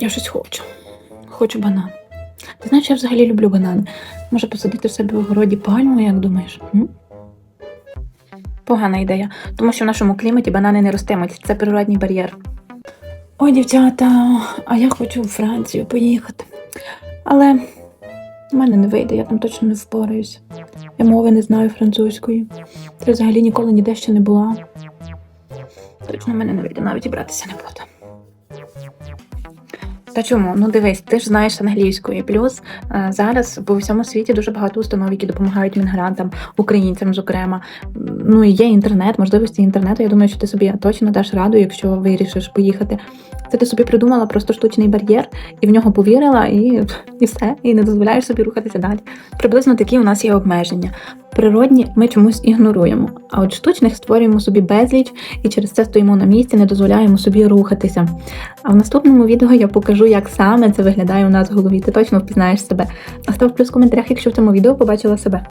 Я щось хочу. Хочу банан. Ти знаєш, я взагалі люблю банани. Може посадити в себе в огороді пальму, як думаєш? М? Погана ідея, тому що в нашому кліматі банани не ростимуть. Це природній бар'єр. Ой, дівчата, а я хочу у Францію поїхати. Але в мене не вийде, я там точно не впораюся. Я мови не знаю французької. Ти взагалі ніколи ніде ще не була. Точно в мене не вийде, навіть і братися не буду. Та чому? Ну дивись, ти ж знаєш англійську і плюс е, зараз по всьому світі дуже багато установ, які допомагають мігрантам, українцям, зокрема. Ну і є інтернет, можливості інтернету. Я думаю, що ти собі точно даш раду, якщо вирішиш поїхати. Це ти собі придумала просто штучний бар'єр, і в нього повірила, і, і все, і не дозволяєш собі рухатися далі. Приблизно такі у нас є обмеження. Природні ми чомусь ігноруємо, а от штучних створюємо собі безліч і через це стоїмо на місці, не дозволяємо собі рухатися. А в наступному відео я покажу, як саме це виглядає у нас в голові. Ти точно впізнаєш себе. А став плюс в коментарях, якщо в цьому відео побачила себе.